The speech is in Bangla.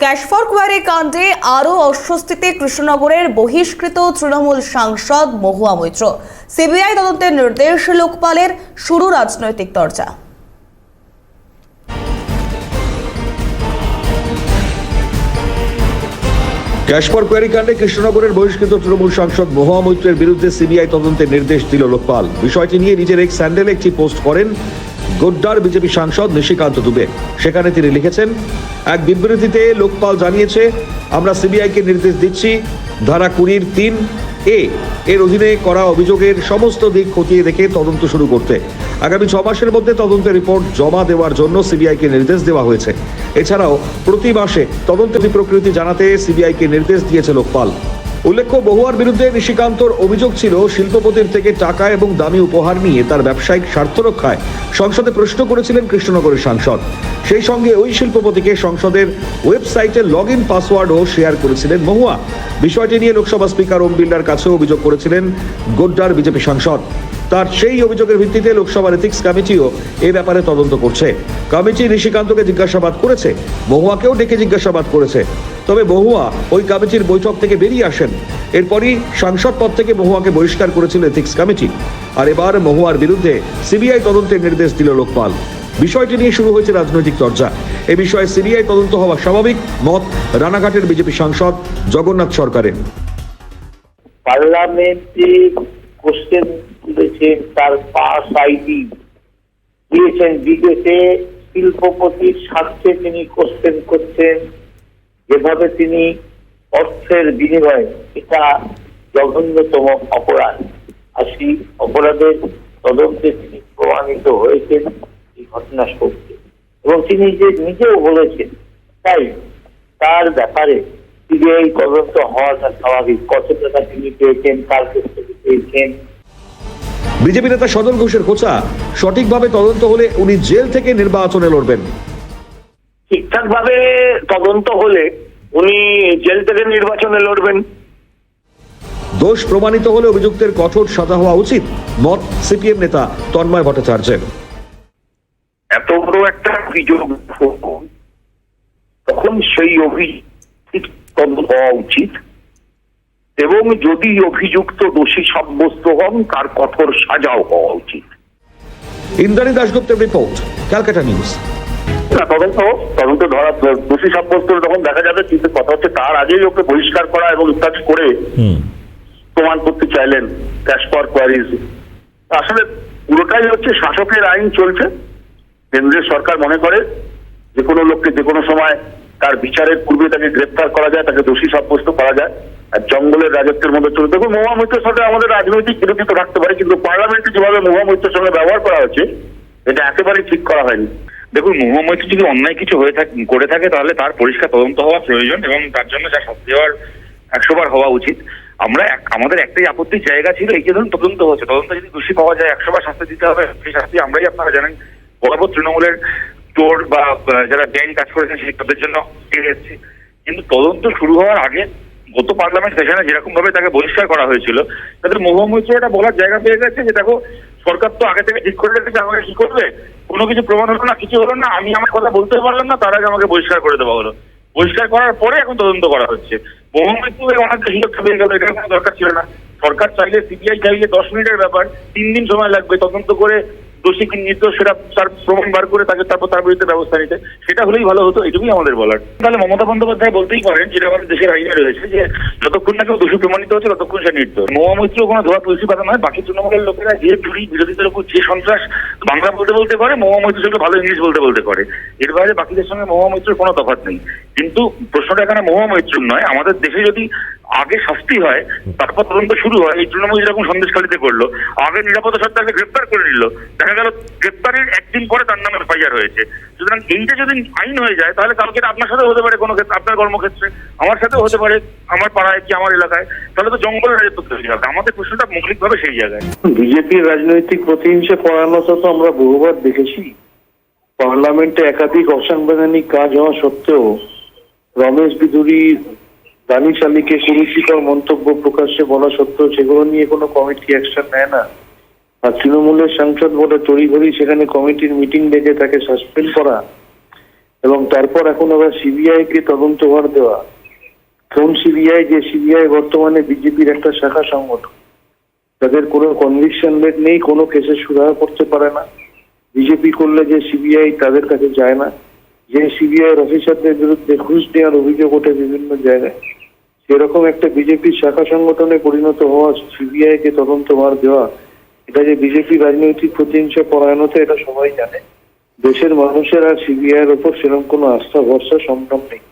ক্যাশফর কোয়ারি কাণ্ডে আরও অস্বস্তিতে কৃষ্ণনগরের বহিষ্কৃত তৃণমূল সাংসদ মহুয়া মৈত্র। সিবিআই তদন্তের নির্দেশ লোকপালের শুরু রাজনৈতিক চর্চা ক্যাশপর কোয়ারি কাণ্ডে কৃষ্ণনগরের বহিষ্কৃত তৃণমূল সাংসদ মহুয়া মৈত্রের বিরুদ্ধে সিবিআই তদন্তের নির্দেশ দিল লোকপাল। বিষয়টি নিয়ে নিজের এক স্যান্ডেলে একটি পোস্ট করেন গোড্ডার বিজেপি সাংসদ নিশিকান্ত দুবে। সেখানে তিনি লিখেছেন, এক বিবৃতিতে লোকপাল জানিয়েছে, আমরা সিবিআইকে নির্দেশ দিচ্ছি, ধারা কুড়ির তিন এ এর অধীনে করা অভিযোগের সমস্ত দিক খতিয়ে দেখে তদন্ত শুরু করতে। আগামী ছ মাসের মধ্যে তদন্তের রিপোর্ট জমা দেওয়ার জন্য সিবিআইকে নির্দেশ দেওয়া হয়েছে। এছাড়াও প্রতি মাসে তদন্তের প্রকৃতি জানাতে সিবিআইকে নির্দেশ দিয়েছে লোকপাল। উল্লেখ্য, বহুয়ার বিরুদ্ধে নিশিকান্তর অভিযোগ ছিল শিল্পপতির থেকে টাকা এবং দামি উপহার নিয়ে তার ব্যবসায়িক স্বার্থ রক্ষায় সংসদে প্রশ্ন করেছিলেন কৃষ্ণনগরের সাংসদ। সেই সঙ্গে ওই শিল্পপতিকে সংসদের ওয়েবসাইটে লগ ইন পাসওয়ার্ডও শেয়ার করেছিলেন মহুয়া। বিষয়টি নিয়ে লোকসভা স্পিকার ওম বিড়লার কাছেও অভিযোগ করেছিলেন গোড্ডার বিজেপি সাংসদ। তার সেই অভিযোগের ভিত্তিতে লোকসভার এথিক্স কমিটিও এ ব্যাপারে তদন্ত করছে। কমিটি নিশিকান্তকে জিজ্ঞাসাবাদ করেছে, মহুয়াকেও ডেকে জিজ্ঞাসাবাদ করেছে। তবে মহুয়া ওই কমিটির বৈঠক থেকে বেরিয়ে আসেন। এরপরই সাংসদ পদ থেকে মহুয়াকে বহিষ্কার করেছিল এথিক্স কমিটি। আর এবার মহুয়ার বিরুদ্ধে সিবিআই তদন্তের নির্দেশ দিল লোকপাল। বিষয়টি নিয়ে শুরু হয়েছে রাজনৈতিক চর্চা। এ বিষয়ে সিবিআই তদন্ত হওয়া স্বাভাবিক, মত রানাঘাটের বিজেপি সাংসদ জগন্নাথ সরকারের। পার্লামেন্টে কোশ্চেন তুলেছেন তার পাস আইডি। দিয়েছেন বিদেশে শিল্পপতির স্বার্থে তিনি কোশ্চেন করছেন। যেভাবে তিনি অর্থের বিনিময়ে এটা জঘন্যতম অপরাধ। আর সেই অপরাধের তদন্তে তিনি প্রমাণিত হয়েছেন এই ঘটনা সত্যি। এবং তিনি যে নিজেও বলেছেন, তাই তার ব্যাপারে সিবিআই তদন্ত হওয়াটা স্বাভাবিক। কত টাকা তিনি পেয়েছেন, কার থেকে পেয়েছেন বিজেপি নেতা সদর ঘোষের খোঁচা। সঠিকভাবে তদন্ত হলে উনি জেল থেকে নির্বাচনে লড়বেন। ঠিকঠাক ভাবে তদন্ত হলে উনি জেল থেকে নির্বাচনে লড়বেন। দোষ প্রমাণিত হলে অভিযুক্তের কঠোর সাজা হওয়া উচিত মত সিপিএম নেতা তন্ময় ভট্টাচার্যের। এত বড় একটা অভিযোগ তখন সেই অভিযোগ তদন্ত হওয়া উচিত এবং যদি অভিযুক্ত দোষী সাব্যস্ত হন তার কঠোর সাজাও হওয়া উচিত। ইন্দ্রাণী দাশগুপ্তের রিপোর্ট ক্যালকাটা নিউজ। না তদন্ত তদন্ত ধরা দোষী সাব্যস্ত তখন দেখা যাবে কিন্তু কথা হচ্ছে তার আগেই ওকে বহিষ্কার করা এবং ইত্যাদি করে প্রমাণ করতে চাইলেন ক্যাশ ফর কোয়ারিজ। আসলে পুরোটাই হচ্ছে শাসকের আইন চলছে। কেন্দ্রের সরকার মনে করে যে কোনো লোককে যে কোনো সময় তার বিচারের পূর্বে তাকে গ্রেপ্তার করা যায়, তাকে দোষী সাব্যস্ত করা যায়। আর জঙ্গলের রাজত্বের মধ্যে চলে দেখুন, মহুয়া মৈত্রের সাথে আমাদের রাজনৈতিক বিরোধী তো থাকতে পারে, কিন্তু পার্লামেন্টে যেভাবে মহুয়া মৈত্রের সঙ্গে ব্যবহার করা হচ্ছে এটা একেবারেই ঠিক করা হয়নি। দেখুন মোহাম্মদ যদি অন্যায় কিছু হয়ে থাকে করে থাকে, তাহলে তার পরিষ্কার তদন্ত হওয়া প্রয়োজন এবং তার জন্য যা শাস্তি হওয়ার একশো বার হওয়া উচিত। আমরা আমাদের একটাই আপত্তির জায়গা ছিল এই যে ধরুন তদন্ত হচ্ছে। তদন্ত যদি দোষী পাওয়া যায় একশো বার শাস্তি দিতে হবে, সেই শাস্তি আমরাই আপনারা জানেন। বরাবর তৃণমূলের চোর বা যারা বেআইনি কাজ করেছেন সেই তাদের জন্য এসেছি। কিন্তু তদন্ত শুরু হওয়ার আগে গত পার্লামেন্ট সেশনে যেরকম ভাবে তাকে বহিষ্কার করা হয়েছিল, তাদের মোহাম্মদ এটা বলার জায়গা পেয়ে গেছে যে, দেখো, সরকার তো আগে থেকে ঠিক করে রেখেছে, আমাকে কি করবে? কোনো কিছু প্রমাণ হলো না, কিছু হলো না, আমি আমার কথা বলতে পারলাম না, তার আগে আমাকে বহিষ্কার করে দেওয়া হলো। বহিষ্কার করার পরে এখন তদন্ত করা হচ্ছে। মোহাম্মদ অনেক সুযোগটা পেয়ে গেল এটা কোনো দরকার ছিল না। সরকার চাইলে সিবিআই চাইলে দশ মিনিটের ব্যাপার, তিন দিন সময় লাগবে তদন্ত করে দোষী কি নির্দোষ সেটা তার প্রমাণ বার করে তাকে তারপর তার বিরুদ্ধে ব্যবস্থা নিতে। সেটা হলেই ভালো হতো, এটুকুই আমাদের বলার। তাহলে মমতা বন্দ্যোপাধ্যায় বলতেই পারেন, যেটা আমাদের দেশের আইনে রয়েছে, যে যতক্ষণ না কেউ দোষী প্রমাণিত হচ্ছে, ততক্ষণ সে নির্দোষ। মহামৈত্র কোনো ধোয়া তুলসী পাতা নয়, বাকি তৃণমূলের লোকেরা যে চুরি বিরোধীদের উপর যে সন্ত্রাস বাংলা বলতে বলতে পারে মহামৈত্র সঙ্গে ভালো ইংলিশ বলতে বলতে পারে। এর বাইরে বাকিদের সঙ্গে মহামৈত্রের কোনো তফাৎ নেই। কিন্তু প্রশ্নটা এখানে মহামৈত্র নয়, আমাদের দেশে যদি আগে শাস্তি হয়, তারপর তদন্ত শুরু হয়, এই তৃণমূল যেরকম সন্দেশখালিতে করল, আগে নিরাপত্তা সরকারকে গ্রেপ্তার করে নিল, দেখা গেল গ্রেপ্তারের একদিন পরে তার নামে এফআইআর হয়েছে। সুতরাং এইটা যদি আইন হয়ে যায়, তাহলে কালকে আপনার সাথে হতে পারে কোনো ক্ষেত্রে, আপনার কর্মক্ষেত্রে, আমার সাথেও হতে পারে, আমার পাড়ায় কি আমার এলাকায়, তাহলে তো জঙ্গলের রাজত্ব তৈরি হবে। আমাদের প্রশ্নটা মৌলিকভাবে সেই জায়গায়। বিজেপির রাজনৈতিক প্রতিহিংসা করানোটা তো আমরা বহুবার দেখেছি। পার্লামেন্টে একাধিক অসাংবিধানিক কাজ হওয়া সত্ত্বেও রমেশ বিদুরি দানিশ আলীকে কুরুচিকর মন্তব্য প্রকাশ্যে বলা সত্ত্বেও সেগুলো নিয়ে কোনো কমিটি অ্যাকশন নেয় না। আর তৃণমূলের সাংসদ বলে তড়িঘড়ি সেখানে কমিটির মিটিং ডেকে তাকে সাসপেন্ড করা এবং তারপর এখন আবার সিবিআই কে তদন্তভার দেওয়া। কোন সিবিআই? যে সিবিআই বর্তমানে বিজেপির একটা শাখা সংগঠন। তাদের কোনো কনভিকশন রেট নেই, কোনো কেসে সুরাহা করতে পারে না। বিজেপি করলে যে সিবিআই তাদের কাছে যায় না। যে সিবিআই অফিসারদের বিরুদ্ধে ঘুষ নেওয়ার অভিযোগ ওঠে বিভিন্ন জায়গায়। সেরকম একটা বিজেপি শাখা সংগঠনে পরিণত হওয়া সিবিআই কে তদন্তভার দেওয়া, এটা যে বিজেপি রাজনৈতিক প্রতিহিংসা পরায়ণতা, এটা সবাই জানে। দেশের মানুষের আর সিবিআই এর ওপর সেরকম কোনো আস্থা, ভরসা সম্ভব নেই।